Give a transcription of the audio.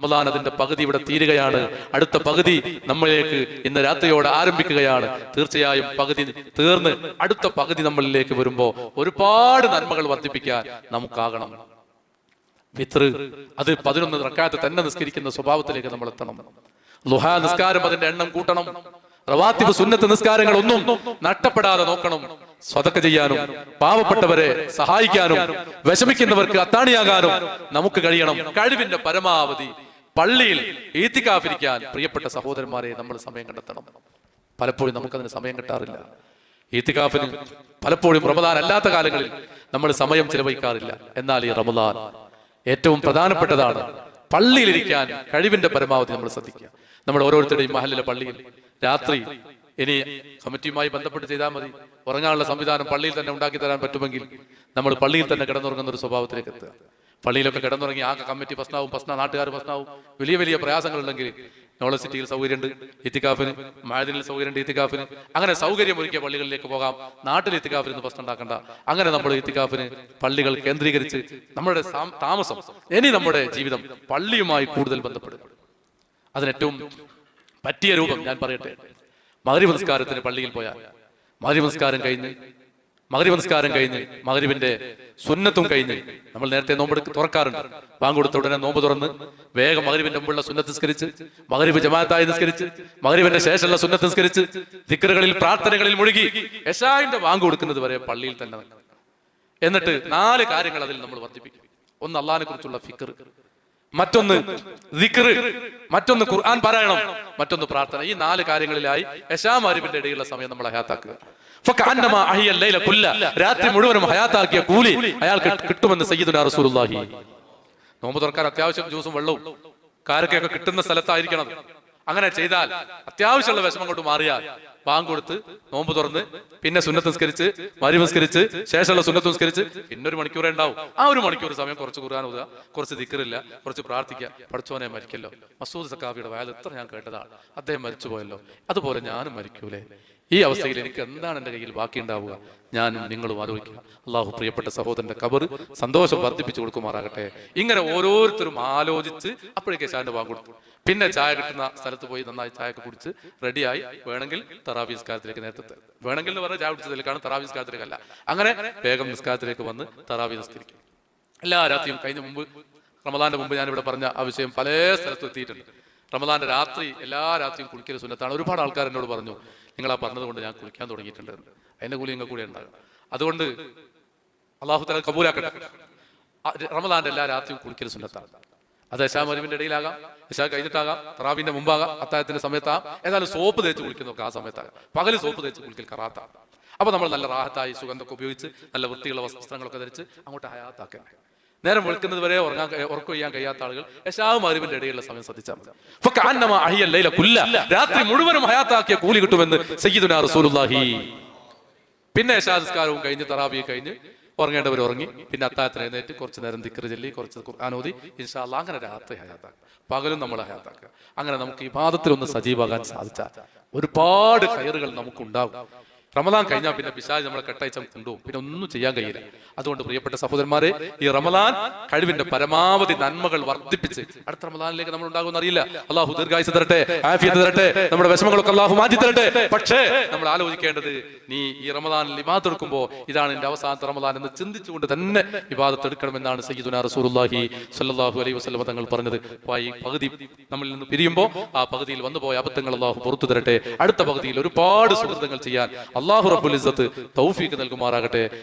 റമദാൻ അതിന്റെ പകുതി ഇവിടെ തീരുകയാണ്. അടുത്ത പകുതി നമ്മളിലേക്ക് ഇന്ന് രാത്രിയോടെ ആരംഭിക്കുകയാണ്. തീർച്ചയായും പകുതി തീർന്ന് അടുത്ത പകുതി നമ്മളിലേക്ക് വരുമ്പോൾ ഒരുപാട് നന്മകൾ വർദ്ധിപ്പിക്കാൻ നമുക്കാകണം. മിത്ര അത് പതിനൊന്ന് റക്കാത്ത് തന്നെ നിസ്കരിക്കുന്ന സ്വഭാവത്തിലേക്ക് നമ്മൾ എത്തണം ലുഹാ നിസ്കാരം അതിന്റെ എണ്ണം കൂട്ടണം. റവാത്തിബ് സുന്നത്ത് നിസ്കാരങ്ങൾ ഒന്നും നഷ്ടപ്പെടാതെ നോക്കണം. സ്വതക്ക ചെയ്യാനും പാവപ്പെട്ടവരെ സഹായിക്കാനും വിഷമിക്കുന്നവർക്ക് അത്താണിയാകാനും നമുക്ക് കഴിയണം. കഴിവിന്റെ പരമാവധി പള്ളിയിൽ ഈത്തിക്കാഫിരിക്കാൻ പ്രിയപ്പെട്ട സഹോദരന്മാരെ നമ്മൾ സമയം കണ്ടെത്തണം. പലപ്പോഴും നമുക്കതിന് സമയം കിട്ടാറില്ല. ഈത്തിക്കാഫിന് പലപ്പോഴും റമദാൻ അല്ലാത്ത കാലങ്ങളിൽ നമ്മൾ സമയം ചിലവഴിക്കാറില്ല. എന്നാൽ ഈ റമദാൻ ഏറ്റവും പ്രധാനപ്പെട്ടതാണ്. പള്ളിയിലിരിക്കാൻ കഴിവിന്റെ പരമാവധി നമ്മൾ ശ്രദ്ധിക്കുക. നമ്മൾ ഓരോരുത്തരുടെയും മഹലിലെ പള്ളിയിൽ രാത്രി ഇനി കമ്മിറ്റിയുമായി ബന്ധപ്പെട്ട് ചെയ്താൽ മതി. ഉറങ്ങാനുള്ള സംവിധാനം പള്ളിയിൽ തന്നെ ഉണ്ടാക്കി തരാൻ പറ്റുമെങ്കിൽ നമ്മൾ പള്ളിയിൽ തന്നെ കിടന്നുറങ്ങുന്ന ഒരു സ്വഭാവത്തിലേക്ക് എത്തുക. പള്ളിയിലൊക്കെ കിടന്നുറങ്ങി ആകെ കമ്മിറ്റി പ്രശ്നവും പ്രശ്ന നാട്ടുകാർ പ്രശ്നവും വലിയ വലിയ പ്രയാസങ്ങളുണ്ടെങ്കിൽ നോളജ് സിറ്റിയിൽ സൗകര്യമുണ്ട് ഇത്തിക്കാഫിന് മാതിരിൽ സൗകര്യമുണ്ട് ഇത്തിക്കാഫിന്. അങ്ങനെ സൗകര്യം ഒരുക്കിയ പള്ളികളിലേക്ക് പോകാം. നാട്ടിൽ ഇത്തിക്കാഫിന് ഇന്ന് പ്രശ്നം ഉണ്ടാക്കണ്ട. അങ്ങനെ നമ്മൾ ഇത്തിക്കാഫിന് പള്ളികൾ കേന്ദ്രീകരിച്ച് നമ്മുടെ താമസം ഇനി നമ്മുടെ ജീവിതം പള്ളിയുമായി കൂടുതൽ ബന്ധപ്പെടുക. അതിനേറ്റവും പറ്റിയ രൂപം ഞാൻ പറയട്ടെ. മകരി പുരസ്കാരത്തിന് പള്ളിയിൽ പോയാൽ മകരി പുരസ്കാരം കഴിഞ്ഞ് മകരി നമസ്കാരം കഴിഞ്ഞ് മകരിവിന്റെ സുന്നത്തും കഴിഞ്ഞ് നമ്മൾ നേരത്തെ നോമ്പെടുക്ക് തുറക്കാറുണ്ട്. പാങ്കൊടുത്ത കൊടുത്ത ഉടനെ നോമ്പ് തുറന്ന് വേഗം മകരിവിന്റെ മുമ്പുള്ള സുന്നത്ത് നിസ്കരിച്ച് മകരിവ് ജമാഅത്തായി നിസ്കരിച്ച് മകരിവിന്റെ ശേഷമുള്ള സുന്നത്ത് നിസ്കരിച്ച് ദിക്കറുകളിൽ പ്രാർത്ഥനകളിൽ മുഴുകി യശായിന്റെ വാങ്ക് കൊടുക്കുന്നത് വരെ പള്ളിയിൽ തന്നെ. എന്നിട്ട് നാല് കാര്യങ്ങൾ അതിൽ നമ്മൾ വർദ്ധിപ്പിക്കും. ഒന്ന് അള്ളാഹിനെ കുറിച്ചുള്ള ഫിക്കർ മറ്റൊന്ന് മറ്റൊന്ന് ഖുർആൻ പാരായണം. മറ്റൊന്ന് പ്രാർത്ഥന. ഈ നാല് കാര്യങ്ങളിലായി യശാമാരിബിന്റെ ഇടയിലുള്ള സമയം നമ്മൾ കുല്ല. രാത്രി മുഴുവനും ഹയാത്താക്കിയ കൂലി അയാൾക്ക് കിട്ടുമെന്ന് സയ്യിദുനാ റസൂലുള്ളാഹി. നോമ്പ് തുറക്കാൻ അത്യാവശ്യം ജ്യൂസും വെള്ളവും. കാരക്കൊക്കെ കിട്ടുന്ന സ്ഥലത്തായിരിക്കണം. അങ്ങനെ ചെയ്താൽ അത്യാവശ്യമുള്ള വിഷമം കൊണ്ട് മാറിയാൽ ബാങ്ക് കൊടുത്ത് നോമ്പ് തുറന്ന് പിന്നെ സുന്നത്ത് നിസ്കരിച്ച് മരി നിസ്കരിച്ച് ശേഷമുള്ള സുന്നത്ത് നിസ്കരിച്ച് പിന്നെ ഒരു മണിക്കൂറേ ഉണ്ടാവും. ആ ഒരു മണിക്കൂർ സമയം കുറച്ച് കുറാൻ ഉതുക കുറച്ച് ദിക്കറില്ല കുറച്ച് പ്രാർത്ഥിക്കുക. പഠിച്ചോനെ മരിക്കല്ലോ. മസൂദ് സക്കാഫിയുടെ വയൽ എത്ര ഞാൻ കേട്ടതാണ് അദ്ദേഹം മരിച്ചു പോയല്ലോ അതുപോലെ ഞാനും മരിക്കൂലേ. ഈ അവസ്ഥയിൽ എനിക്ക് എന്താണ് എന്റെ കയ്യിൽ ബാക്കി ഉണ്ടാവുക ഞാനും നിങ്ങളും ആലോചിക്കുക അള്ളാഹു പ്രിയപ്പെട്ട സഹോദരന്റെ കബർ സന്തോഷം വർദ്ധിപ്പിച്ചു കൊടുക്കുമാറാകട്ടെ. ഇങ്ങനെ ഓരോരുത്തരും ആലോചിച്ച് അപ്പോഴേക്ക് ചായന്റെ ബാങ്ക് കൊടുത്തു. പിന്നെ ചായ കിട്ടുന്ന സ്ഥലത്ത് പോയി നന്നായി ചായ ഒക്കെ കുടിച്ച് റെഡിയായി വേണമെങ്കിൽ തറാവി നിസ്കാരത്തിലേക്ക് നേരത്തെ വേണമെങ്കിൽ എന്ന് പറഞ്ഞാൽ ചായ കുടിച്ചതിലേക്കാണ് തറാവി നിസ്കാരത്തിലേക്കല്ല അങ്ങനെ വേഗം നിസ്കാരത്തിലേക്ക് വന്ന് തറാവി നിസ്കരിക്കും. എല്ലാ രാത്രിയും കഴിഞ്ഞ മുമ്പ് റമദാന്റെ മുമ്പ് ഞാൻ ഇവിടെ പറഞ്ഞ ആ വിഷയം പല സ്ഥലത്തും എത്തിയിട്ടുണ്ട്. റമദാന്റെ രാത്രി എല്ലാ രാത്രിയും കുളിക്കൽ സുന്നത്താണ്. ഒരുപാട് ആൾക്കാർ എന്നോട് പറഞ്ഞു നിങ്ങൾ ആ പറഞ്ഞതുകൊണ്ട് ഞാൻ കുളിക്കാൻ തുടങ്ങിയിട്ടുണ്ട്. അതിന്റെ കൂലി നിങ്ങൾ കൂടെ ഉണ്ടാകും. അതുകൊണ്ട് അള്ളാഹു തല കബൂലാക്കട്ടെ. റമദാന്റെ എല്ലാ രാത്രിയും കുളിക്കൽ സുന്നത്താണ്. അത് യശാ മരുവിന്റെ ഇടയിലാകാം ഇഷാ കഴിഞ്ഞിട്ടാകാം തറാവിന്റെ മുമ്പാകാം അത്തായത്തിന്റെ സമയത്താകാം. ഏതായാലും സോപ്പ് തേച്ച് കുളിക്കുന്നൊക്കെ ആ സമയത്താകാം പകൽ സോപ്പ് തേച്ച് കുളിക്കൽ കറാത്താണ്. അപ്പൊ നമ്മൾ നല്ല റാഹത്തായി സുഗന്ധമൊക്കെ ഉപയോഗിച്ച് നല്ല വൃത്തിയുള്ള വസ്ത്രങ്ങളൊക്കെ ധരിച്ച് അങ്ങോട്ട് ഹയാത്താക്കന്നെ നേരം വെളുക്കുന്നത് വരെ ഉറങ്ങാൻ ഉറക്കം ചെയ്യാൻ കഴിയാത്ത ആളുകൾ യശാവും അറിവിന്റെ ഇടയിലുള്ള സമയം ശ്രദ്ധിച്ചാൽ കുല്ല. രാത്രി മുഴുവനും ഹയാത്താക്കിയ കൂലി കിട്ടുമെന്ന് സയ്യിദുനാ പിന്നെ യശാസ്കാരവും കഴിഞ്ഞ് തറാബി കഴിഞ്ഞ് ഉറങ്ങേണ്ടവർ ഉറങ്ങി. പിന്നെ അത്താഴത്തിന് എഴുന്നേറ്റ് കുറച്ച് നേരം ദിക്കറ് ചൊല്ലി കുറച്ച് ഖുർആാനോദി ഇൻഷാല്ല അങ്ങനെ രാത്രി ഹയാത്താക്കുക പകലും നമ്മൾ ഹയാത്താക്കുക. അങ്ങനെ നമുക്ക് ഈ പാദത്തിൽ ഒന്ന് സജീവാകാൻ സാധിച്ചാൽ ഒരുപാട് കയറുകൾ നമുക്കുണ്ടാകും. റമദാൻ കഴിഞ്ഞാൽ പിന്നെ പിശാജ് നമ്മളെ കെട്ടയച്ച കൊണ്ടുപോകും. പിന്നെ ഒന്നും ചെയ്യാൻ കഴിയില്ല. അതുകൊണ്ട് പ്രിയപ്പെട്ട സഹോദരന്മാരെ ഈ റമദാൻ കഴിവിന്റെ പരമാവധി നന്മകൾ വർദ്ധിപ്പിച്ച് അടുത്ത റമദാനിലേക്ക് നമ്മൾ ഉണ്ടാകുമെന്ന് അറിയില്ല. അള്ളാഹു ദീർഘായുസ് തരട്ടെ ആഫിയത്ത് തരട്ടെ നമ്മുടെ വിഷമങ്ങളൊക്കെ അള്ളാഹു മാറ്റി തരട്ടെ. പക്ഷേ നമ്മൾ ആലോചിക്കേണ്ടത് നീ ഈ റമദാനിൽ ഇബാദത്ത് എടുക്കുമ്പോൾ ഇതാണ് എന്റെ അവസാനത്തെ റമദാൻ എന്ന് ചിന്തിച്ചുകൊണ്ട് തന്നെ ഇബാദത്ത് എടുക്കണമെന്നാണ് സയ്യിദുനാ റസൂലുള്ളാഹി സ്വല്ലല്ലാഹു അലൈഹി വസല്ലം തങ്ങൾ പറഞ്ഞത്. പകുതി നമ്മളിൽ നിന്ന് പിരിയുമ്പോൾ ആ പകുതിയിൽ വന്നുപോയ അബദ്ധങ്ങൾ അള്ളാഹു പുറത്തു തരട്ടെ. അടുത്ത പകുതിയിൽ ഒരുപാട് സുഹൃത്തുക്കൾ ചെയ്യാൻ അള്ളാഹു റബ്ബുൽ ഇസ്സത്ത് തൗഫീക്ക് നൽകുമാറാകട്ടെ.